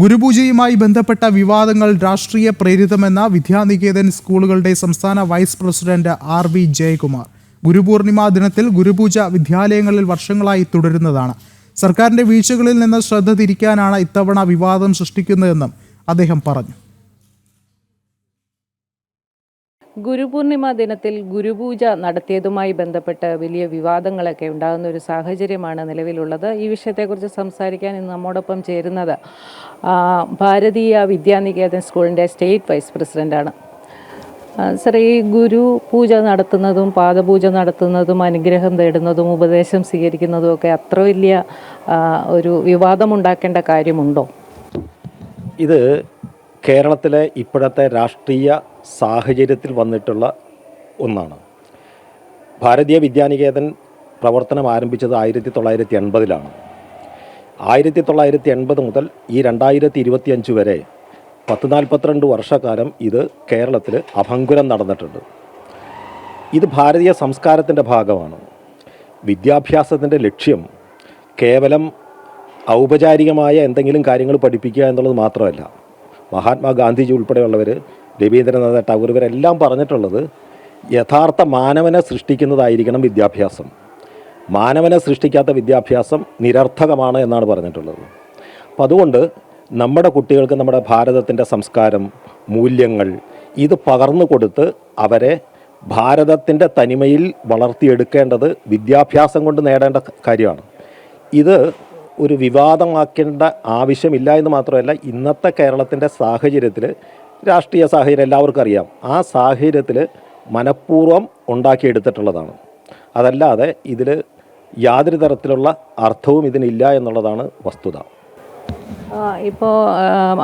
ഗുരുപൂജയുമായി ബന്ധപ്പെട്ട വിവാദങ്ങൾ രാഷ്ട്രീയ പ്രേരിതമെന്ന വിദ്യാനികേതൻ സ്കൂളുകളുടെ സംസ്ഥാന vice president R V Jayakumar. Gurupurnima ദിനത്തിൽ ഗുരുപൂജ വിദ്യാലയങ്ങളിൽ വർഷങ്ങളായി തുടരുന്നതാണ്. സർക്കാരിന്റെ വീഴ്ചകളിൽ നിന്ന് ശ്രദ്ധ തിരിക്കാനാണ് ഇത്തവണ വിവാദം സൃഷ്ടിക്കുന്നതെന്നും അദ്ദേഹം പറഞ്ഞു. ഗുരുപൂർണിമ ദിനത്തിൽ ഗുരുപൂജ നടത്തിയതുമായി ബന്ധപ്പെട്ട് വലിയ വിവാദങ്ങളൊക്കെ ഉണ്ടാകുന്ന ഒരു സാഹചര്യമാണ് നിലവിലുള്ളത്. ഈ വിഷയത്തെക്കുറിച്ച് സംസാരിക്കാൻ ഇന്ന് നമ്മോടൊപ്പം ചേരുന്നത് ഭാരതീയ വിദ്യാനികേതൻ സ്കൂളിന്റെ സ്റ്റേറ്റ് വൈസ് പ്രസിഡന്റാണ് സർ ഈ ഗുരു പൂജ നടത്തുന്നതും പാദപൂജ നടത്തുന്നതും അനുഗ്രഹം തേടുന്നതും ഉപദേശം സ്വീകരിക്കുന്നതും ഒക്കെ അത്ര വലിയ ഒരു വിവാദമുണ്ടാക്കേണ്ട കാര്യമുണ്ടോ? ഇത് കേരളത്തിലെ ഇപ്പോഴത്തെ രാഷ്ട്രീയ സാഹചര്യത്തിൽ വന്നിട്ടുള്ള ഒന്നാണ്. ഭാരതീയ വിദ്യാനികേതൻ പ്രവർത്തനം ആരംഭിച്ചത് ആയിരത്തി തൊള്ളായിരത്തി എൺപതിലാണ് ആയിരത്തി തൊള്ളായിരത്തി എൺപത് മുതൽ ഈ രണ്ടായിരത്തി ഇരുപത്തിയഞ്ച് വരെ പത്ത് നാൽപ്പത്തിരണ്ട് വർഷക്കാലം ഇത് കേരളത്തിൽ അഭങ്കുരം നടന്നിട്ടുണ്ട്. ഇത് ഭാരതീയ സംസ്കാരത്തിന്റെ ഭാഗമാണ്. വിദ്യാഭ്യാസത്തിന്റെ ലക്ഷ്യം കേവലം ഔപചാരികമായ എന്തെങ്കിലും കാര്യങ്ങൾ പഠിപ്പിക്കുക എന്നുള്ളത് മാത്രമല്ല. മഹാത്മാഗാന്ധിജി ഉൾപ്പെടെയുള്ളവർ രവീന്ദ്രനാഥ ടാഗോർ ഇവരെല്ലാം പറഞ്ഞിട്ടുള്ളത് യഥാർത്ഥ മാനവനെ സൃഷ്ടിക്കുന്നതായിരിക്കണം വിദ്യാഭ്യാസം. മാനവനെ സൃഷ്ടിക്കാത്ത വിദ്യാഭ്യാസം നിരർത്ഥകമാണ് എന്നാണ് പറഞ്ഞിട്ടുള്ളത്. അപ്പം അതുകൊണ്ട് നമ്മുടെ കുട്ടികൾക്ക് നമ്മുടെ ഭാരതത്തിന്റെ സംസ്കാരം മൂല്യങ്ങൾ ഇത് പകർന്നു കൊടുത്ത് അവരെ ഭാരതത്തിന്റെ തനിമയിൽ വളർത്തിയെടുക്കേണ്ടത് വിദ്യാഭ്യാസം കൊണ്ട് നേടേണ്ട കാര്യമാണ്. ഇത് ഒരു വിവാദമാക്കേണ്ട ആവശ്യമില്ല എന്ന് മാത്രമല്ല ഇന്നത്തെ കേരളത്തിന്റെ സാഹചര്യത്തിൽ രാഷ്ട്രീയ സാഹചര്യം എല്ലാവർക്കും അറിയാം. ആ സാഹചര്യത്തിൽ മനഃപൂർവം ഉണ്ടാക്കിയെടുത്തിട്ടുള്ളതാണ്. അതല്ലാതെ ഇതിൽ യാതൊരു തരത്തിലുള്ള അർത്ഥവും ഇതിനില്ല എന്നുള്ളതാണ് വസ്തുത. ഇപ്പോൾ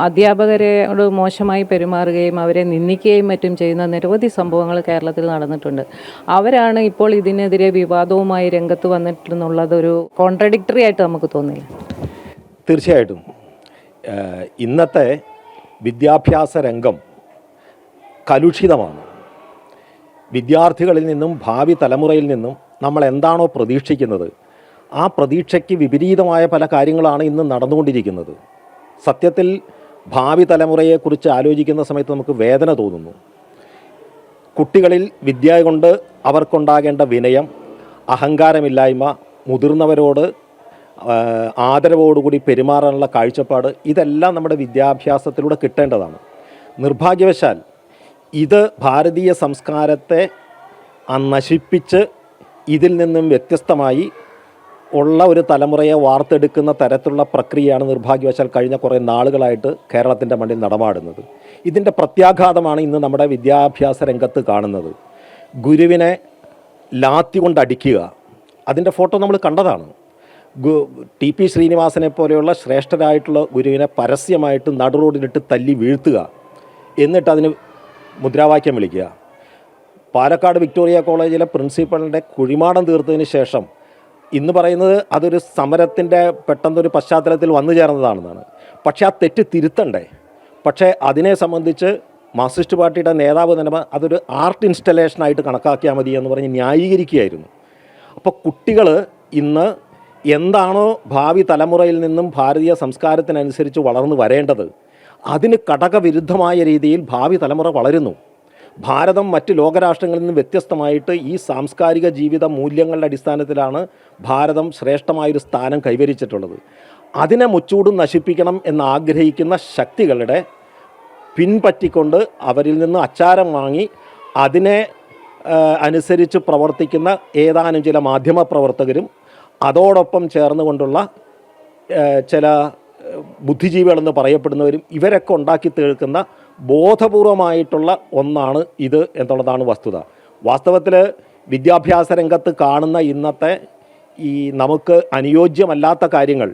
അധ്യാപകരോട് മോശമായി പെരുമാറുകയും അവരെ നിന്ദിക്കുകയും മറ്റും ചെയ്യുന്ന നിരവധി സംഭവങ്ങൾ കേരളത്തിൽ നടന്നിട്ടുണ്ട്. അവരാണ് ഇപ്പോൾ ഇതിനെതിരെ വിവാദവുമായി രംഗത്ത് വന്നിട്ടുള്ളത് ഒരു കോൺട്രഡിക്ടറി ആയിട്ട് നമുക്ക് തോന്നില്ല. തീർച്ചയായിട്ടും. ഇന്നത്തെ വിദ്യാഭ്യാസ രംഗം കലുഷിതമാണ്. വിദ്യാർത്ഥികളിൽ നിന്നും ഭാവി തലമുറയിൽ നിന്നും നമ്മൾ എന്താണോ പ്രതീക്ഷിക്കുന്നത് ആ പ്രതീക്ഷയ്ക്ക് വിപരീതമായ പല കാര്യങ്ങളാണ് ഇന്ന് നടന്നുകൊണ്ടിരിക്കുന്നത്. സത്യത്തിൽ ഭാവി തലമുറയെക്കുറിച്ച് ആലോചിക്കുന്ന സമയത്ത് നമുക്ക് വേദന തോന്നുന്നു. കുട്ടികളിൽ വിദ്യ കൊണ്ട് അവർക്കുണ്ടാകേണ്ട വിനയം അഹങ്കാരമില്ലായ്മ മുതിർന്നവരോട് ആദരവോടുകൂടി പെരുമാറാനുള്ള കാഴ്ചപ്പാട് ഇതെല്ലാം നമ്മുടെ വിദ്യാഭ്യാസത്തിലൂടെ കിട്ടേണ്ടതാണ്. നിർഭാഗ്യവശാൽ ഇത് ഭാരതീയ സംസ്കാരത്തെ നശിപ്പിച്ച് ഇതിൽ നിന്നും വ്യത്യസ്തമായി ഉള്ള ഒരു തലമുറയെ വാർത്തെടുക്കുന്ന തരത്തിലുള്ള പ്രക്രിയയാണ് നിർഭാഗ്യവശാൽ കഴിഞ്ഞ കുറേ നാളുകളായിട്ട് കേരളത്തിന്റെ മണ്ണിൽ നടമാടുന്നത്. ഇതിന്റെ പ്രത്യാഘാതമാണ് ഇന്ന് നമ്മുടെ വിദ്യാഭ്യാസ രംഗത്ത് കാണുന്നത്. ഗുരുവിനെ ലാത്തി കൊണ്ടടിക്കുക. അതിന്റെ ഫോട്ടോ നമ്മൾ കണ്ടതാണ്. ടി പി ശ്രീനിവാസനെ പോലെയുള്ള ശ്രേഷ്ഠരായിട്ടുള്ള ഗുരുവിനെ പരസ്യമായിട്ട് നടുറോഡിലിട്ട് തല്ലി വീഴ്ത്തുക. എന്നിട്ട് അതിന് മുദ്രാവാക്യം വിളിക്കുക. പാലക്കാട് വിക്ടോറിയ കോളേജിലെ പ്രിൻസിപ്പളിന്റെ കുഴിമാടം തീർത്തതിന് ശേഷം ഇന്ന് പറയുന്നത് അതൊരു സമരത്തിന്റെ പെട്ടെന്നൊരു പശ്ചാത്തലത്തിൽ വന്നു ചേർന്നതാണെന്നാണ്. പക്ഷേ ആ തെറ്റ് തിരുത്തണ്ടേ. പക്ഷേ അതിനെ സംബന്ധിച്ച് മാർക്സിസ്റ്റ് പാർട്ടിയുടെ നേതാവ് തന്നെ അതൊരു ആർട്ട് ഇൻസ്റ്റലേഷനായിട്ട് കണക്കാക്കിയാൽ മതി എന്ന് പറഞ്ഞ് ന്യായീകരിക്കുകയായിരുന്നു. അപ്പോൾ കുട്ടികൾ ഇന്ന് എന്താണോ ഭാവി തലമുറയിൽ നിന്നും ഭാരതീയ സംസ്കാരത്തിനനുസരിച്ച് വളർന്നു വരേണ്ടത് അതിന് കടകവിരുദ്ധമായ രീതിയിൽ ഭാവി തലമുറ വളരുന്നു. ഭാരതം മറ്റ് ലോകരാഷ്ട്രങ്ങളിൽ നിന്ന് വ്യത്യസ്തമായിട്ട് ഈ സാംസ്കാരിക ജീവിത മൂല്യങ്ങളുടെ അടിസ്ഥാനത്തിലാണ് ഭാരതം ശ്രേഷ്ഠമായൊരു സ്ഥാനം കൈവരിച്ചിട്ടുള്ളത്. അതിനെ മുച്ചൂടും നശിപ്പിക്കണം എന്ന് ആഗ്രഹിക്കുന്ന ശക്തികളുടെ പിൻപറ്റിക്കൊണ്ട് അവരിൽ നിന്ന് അച്ചാരം വാങ്ങി അതിനെ അനുസരിച്ച് പ്രവർത്തിക്കുന്ന ഏതാനും ചില മാധ്യമ പ്രവർത്തകരും അതോടൊപ്പം ചേർന്നുകൊണ്ടുള്ള കൊണ്ടുള്ള ചില ബുദ്ധിജീവികളെന്ന് പറയപ്പെടുന്നവരും ഇവരൊക്കെ ഉണ്ടാക്കി തീർക്കുന്ന ബോധപൂർവമായിട്ടുള്ള ഒന്നാണ് ഇത് എന്നുള്ളതാണ് വസ്തുത. വാസ്തവത്തിൽ വിദ്യാഭ്യാസ രംഗത്ത് കാണുന്ന ഇന്നത്തെ ഈ നമുക്ക് അനുയോജ്യമല്ലാത്ത കാര്യങ്ങൾ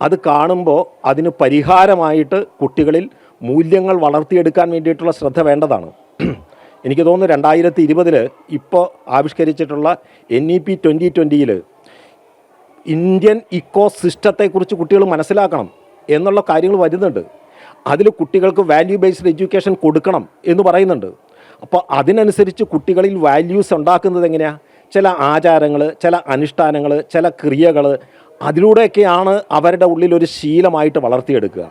അത് കാണുമ്പോൾ അതിന് പരിഹാരമായിട്ട് കുട്ടികളിൽ മൂല്യങ്ങൾ വളർത്തിയെടുക്കാൻ വേണ്ടിയിട്ടുള്ള ശ്രദ്ധ വേണ്ടതാണ്. എനിക്ക് തോന്നുന്നു രണ്ടായിരത്തി ഇരുപതിൽ ഇപ്പോൾ ആവിഷ്കരിച്ചിട്ടുള്ള എൻ ഇ പി ട്വന്റി ട്വന്റിയിൽ ഇന്ത്യൻ ഇക്കോ സിസ്റ്റത്തെക്കുറിച്ച് കുട്ടികൾ മനസ്സിലാക്കണം എന്നുള്ള കാര്യങ്ങൾ വരുന്നുണ്ട്. അതിൽ കുട്ടികൾക്ക് വാല്യൂ ബേസ്ഡ് എഡ്യൂക്കേഷൻ കൊടുക്കണം എന്ന് പറയുന്നുണ്ട്. അപ്പോൾ അതിനനുസരിച്ച് കുട്ടികളിൽ വാല്യൂസ് ഉണ്ടാക്കുന്നത് എങ്ങനെയാണ് ചില ആചാരങ്ങൾ ചില അനുഷ്ഠാനങ്ങൾ ചില ക്രിയകൾ അതിലൂടെയൊക്കെയാണ് അവരുടെ ഉള്ളിൽ ഒരു ശീലമായിട്ട് വളർത്തിയെടുക്കുക.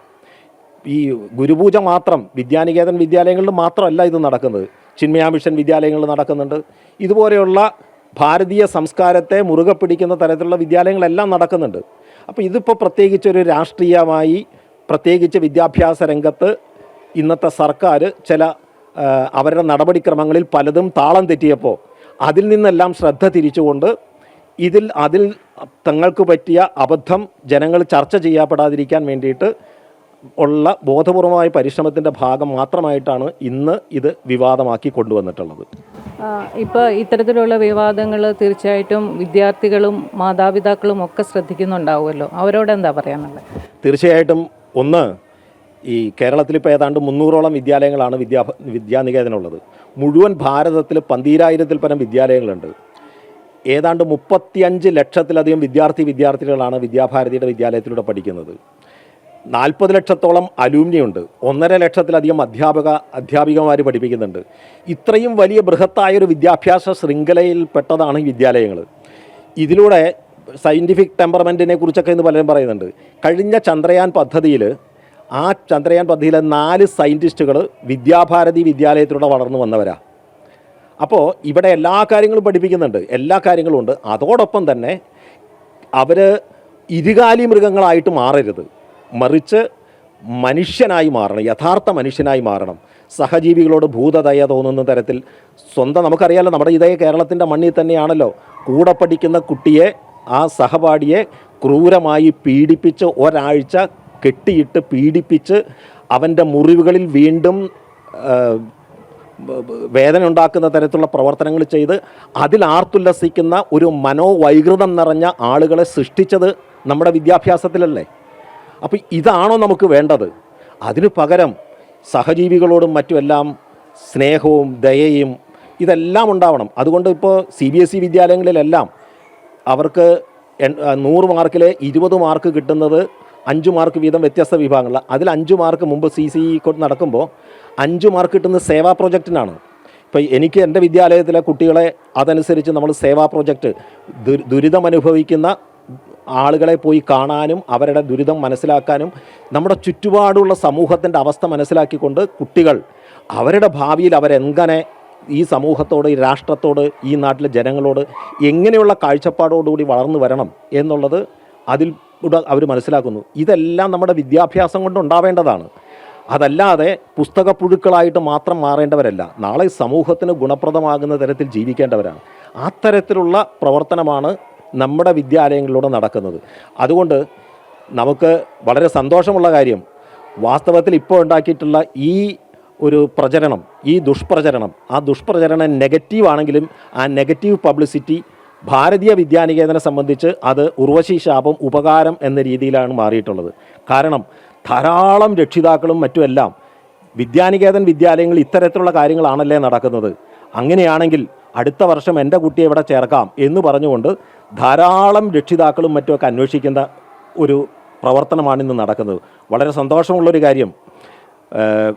ഈ ഗുരുപൂജ മാത്രം വിദ്യാനികേതൻ വിദ്യാലയങ്ങളിൽ മാത്രമല്ല ഇത് നടക്കുന്നത്. ചിന്മയാമിഷൻ വിദ്യാലയങ്ങളിൽ നടക്കുന്നുണ്ട്. ഇതുപോലെയുള്ള ഭാരതീയ സംസ്കാരത്തെ മുറുകെ പിടിക്കുന്ന തരത്തിലുള്ള വിദ്യാലയങ്ങളെല്ലാം നടക്കുന്നുണ്ട്. അപ്പോൾ ഇതിപ്പോൾ പ്രത്യേകിച്ചൊരു രാഷ്ട്രീയമായി പ്രത്യേകിച്ച് വിദ്യാഭ്യാസ രംഗത്ത് ഇന്നത്തെ സർക്കാർ ചില അവരുടെ നടപടിക്രമങ്ങളിൽ പലതും താളം തെറ്റിയപ്പോൾ അതിൽ നിന്നെല്ലാം ശ്രദ്ധ തിരിച്ചുകൊണ്ട് ഇതിൽ അതിൽ തങ്ങൾക്ക് പറ്റിയ അബദ്ധം ജനങ്ങൾ ചർച്ച ചെയ്യപ്പെടാതിരിക്കാൻ വേണ്ടിയിട്ട് ഉള്ള ബോധപൂർവമായ പരിശ്രമത്തിന്റെ ഭാഗം മാത്രമായിട്ടാണ് ഇന്ന് ഇത് വിവാദമാക്കി കൊണ്ടുവന്നിട്ടുള്ളത്. ഇപ്പോൾ ഇത്തരത്തിലുള്ള വിവാദങ്ങൾ തീർച്ചയായിട്ടും വിദ്യാർത്ഥികളും മാതാപിതാക്കളും ഒക്കെ ശ്രദ്ധിക്കുന്നുണ്ടാവുമല്ലോ. അവരോട് എന്താ പറയാനുള്ളത്? തീർച്ചയായിട്ടും ഒന്ന് ഈ കേരളത്തിൽ ഇപ്പോൾ ഏതാണ്ട് മുന്നൂറോളം വിദ്യാലയങ്ങളാണ് വിദ്യാ വിദ്യാനികേതനുള്ളത്. മുഴുവൻ ഭാരതത്തിൽ പന്തീരായിരത്തിൽ പരം വിദ്യാലയങ്ങളുണ്ട്. ഏതാണ്ട് മുപ്പത്തിയഞ്ച് ലക്ഷത്തിലധികം വിദ്യാർത്ഥി വിദ്യാർത്ഥികളാണ് വിദ്യാഭാരതിയുടെ വിദ്യാലയത്തിലൂടെ പഠിക്കുന്നത്. നാൽപ്പത് ലക്ഷത്തോളം അലൂമിനിയുണ്ട്. ഒന്നര ലക്ഷത്തിലധികം അധ്യാപക അധ്യാപികമാർ പഠിപ്പിക്കുന്നുണ്ട്. ഇത്രയും വലിയ ബൃഹത്തായൊരു വിദ്യാഭ്യാസ ശൃംഖലയിൽപ്പെട്ടതാണ് ഈ വിദ്യാലയങ്ങൾ ഇതിലൂടെ സയന്റിഫിക് ടെമ്പർമെന്റിനെ കുറിച്ചൊക്കെ ഇന്ന് പലരും പറയുന്നുണ്ട്. കഴിഞ്ഞ ചന്ദ്രയാൻ പദ്ധതിയിൽ ആ ചന്ദ്രയാൻ പദ്ധതിയിലെ നാല് സയന്റിസ്റ്റുകൾ വിദ്യാഭാരതി വിദ്യാലയത്തിലൂടെ വളർന്നു വന്നവരാ. അപ്പോൾ ഇവിടെ എല്ലാ കാര്യങ്ങളും പഠിപ്പിക്കുന്നുണ്ട്. എല്ലാ കാര്യങ്ങളും ഉണ്ട്. അതോടൊപ്പം തന്നെ അവർ ഇരുകാലി മൃഗങ്ങളായിട്ട് മാറരുത്. മറിച്ച് മനുഷ്യനായി മാറണം യഥാർത്ഥ മനുഷ്യനായി മാറണം. സഹജീവികളോട് ഭൂതദയ തോന്നുന്ന തരത്തിൽ സ്വന്തം നമുക്കറിയാലോ നമ്മുടെ ഇതേ കേരളത്തിന്റെ മണ്ണിൽ തന്നെയാണല്ലോ കൂടെ പഠിക്കുന്ന കുട്ടിയെ ആ സഹപാഠിയെ ക്രൂരമായി പീഡിപ്പിച്ച് ഒരാഴ്ച കെട്ടിയിട്ട് പീഡിപ്പിച്ച് അവന്റെ മുറിവുകളിൽ വീണ്ടും വേദന ഉണ്ടാക്കുന്ന തരത്തിലുള്ള പ്രവർത്തനങ്ങൾ ചെയ്ത് അതിൽ ആർത്തുല്ലസിക്കുന്ന ഒരു മനോവൈകൃതം നിറഞ്ഞ ആളുകളെ സൃഷ്ടിച്ചത് നമ്മുടെ വിദ്യാഭ്യാസത്തിലല്ലേ? അപ്പോൾ ഇതാണോ നമുക്ക് വേണ്ടത്? അതിനു പകരം സഹജീവികളോടും മറ്റുമെല്ലാം സ്നേഹവും ദയയും ഇതെല്ലാം ഉണ്ടാവണം. അതുകൊണ്ട് ഇപ്പോൾ സി ബി എസ് ഇ വിദ്യാലയങ്ങളിലെല്ലാം അവർക്ക് നൂറ് മാർക്കിൽ ഇരുപത് മാർക്ക് കിട്ടുന്നത് അഞ്ച് മാർക്ക് വീതം വ്യത്യസ്ത വിഭാഗങ്ങളിൽ അതിൽ അഞ്ച് മാർക്ക് മുമ്പ് സി സി കൊണ്ട് നടക്കുമ്പോൾ അഞ്ച് മാർക്ക് കിട്ടുന്നത് സേവാ പ്രൊജക്റ്റിനാണ്. ഇപ്പോൾ എനിക്ക് എന്റെ വിദ്യാലയത്തിലെ കുട്ടികളെ അതനുസരിച്ച് നമ്മൾ സേവാ പ്രൊജക്റ്റ് ദുരി ദുരിതം അനുഭവിക്കുന്ന ആളുകളെ പോയി കാണാനും അവരുടെ ദുരിതം മനസ്സിലാക്കാനും നമ്മുടെ ചുറ്റുപാടുള്ള സമൂഹത്തിന്റെ അവസ്ഥ മനസ്സിലാക്കിക്കൊണ്ട് കുട്ടികൾ അവരുടെ ഭാവിയിൽ അവരെങ്ങനെ ഈ സമൂഹത്തോട് ഈ രാഷ്ട്രത്തോട് ഈ നാട്ടിലെ ജനങ്ങളോട് എങ്ങനെയുള്ള കാഴ്ചപ്പാടോടുകൂടി വളർന്നു വരണം എന്നുള്ളത് അതിൽ അവർ മനസ്സിലാക്കുന്നു. ഇതെല്ലാം നമ്മുടെ വിദ്യാഭ്യാസം കൊണ്ട് ഉണ്ടാവേണ്ടതാണ്. അതല്ലാതെ പുസ്തകപ്പുഴുക്കളായിട്ട് മാത്രം മാറേണ്ടവരല്ല. നാളെ സമൂഹത്തിന് ഗുണപ്രദമാകുന്ന തരത്തിൽ ജീവിക്കേണ്ടവരാണ്. ആ തരത്തിലുള്ള പ്രവർത്തനമാണ് നമ്മുടെ വിദ്യാലയങ്ങളിലൂടെ നടക്കുന്നത്. അതുകൊണ്ട് നമുക്ക് വളരെ സന്തോഷമുള്ള കാര്യം വാസ്തവത്തിൽ ഇപ്പോൾ ഉണ്ടാക്കിയിട്ടുള്ള ഈ ഒരു പ്രചരണം ഈ ദുഷ്പ്രചരണം ആ ദുഷ്പ്രചരണം നെഗറ്റീവാണെങ്കിലും ആ നെഗറ്റീവ് പബ്ലിസിറ്റി ഭാരതീയ വിദ്യാനികേതനെ സംബന്ധിച്ച് അത് ഉർവശി ശാപം ഉപകാരം എന്ന രീതിയിലാണ് മാറിയിട്ടുള്ളത്. കാരണം ധാരാളം രക്ഷിതാക്കളും മറ്റുമെല്ലാം വിദ്യാനികേതൻ വിദ്യാലയങ്ങളിൽ ഇത്തരത്തിലുള്ള കാര്യങ്ങളാണല്ലേ നടക്കുന്നത്. അങ്ങനെയാണെങ്കിൽ അടുത്ത വർഷം എന്റെ കുട്ടിയെ ഇവിടെ ചേർക്കാം എന്ന് പറഞ്ഞുകൊണ്ട് ധാരാളം രക്ഷിതാക്കളും മറ്റുമൊക്കെ അന്വേഷിക്കുന്ന ഒരു പ്രവർത്തനമാണ് ഇന്ന് നടക്കുന്നത്. വളരെ സന്തോഷമുള്ളൊരു കാര്യം.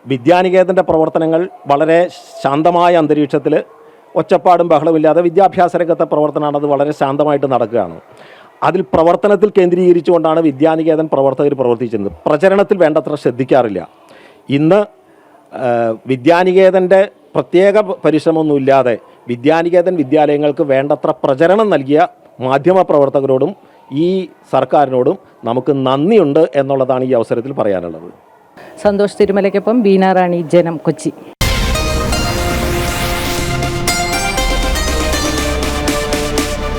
വിദ്യാനികേതന്റെ പ്രവർത്തനങ്ങൾ വളരെ ശാന്തമായ അന്തരീക്ഷത്തിൽ ഒച്ചപ്പാടും ബഹളമില്ലാതെ വിദ്യാഭ്യാസ രംഗത്തെ പ്രവർത്തനമാണ് അത് വളരെ ശാന്തമായിട്ട് നടക്കുകയാണ്. അതിൽ പ്രവർത്തനത്തിൽ കേന്ദ്രീകരിച്ചുകൊണ്ടാണ് വിദ്യാനികേതൻ പ്രവർത്തകർ പ്രവർത്തിച്ചിരുന്നത്. പ്രചരണത്തിൽ വേണ്ടത്ര ശ്രദ്ധിക്കാറില്ല. ഇന്ന് വിദ്യാനികേതന്റെ പ്രത്യേക പരിശ്രമമൊന്നുമില്ലാതെ വിദ്യാനികേതൻ വിദ്യാലയങ്ങൾക്ക് വേണ്ടത്ര പ്രചരണം നൽകിയ മാധ്യമ പ്രവർത്തകരോടും ഈ സർക്കാരിനോടും നമുക്ക് നന്ദിയുണ്ട് എന്നുള്ളതാണ് ഈ അവസരത്തിൽ പറയാനുള്ളത്. സന്തോഷ് തിരുമലയ്ക്കൊപ്പം ബീനാറാണി ജനം കൊച്ചി.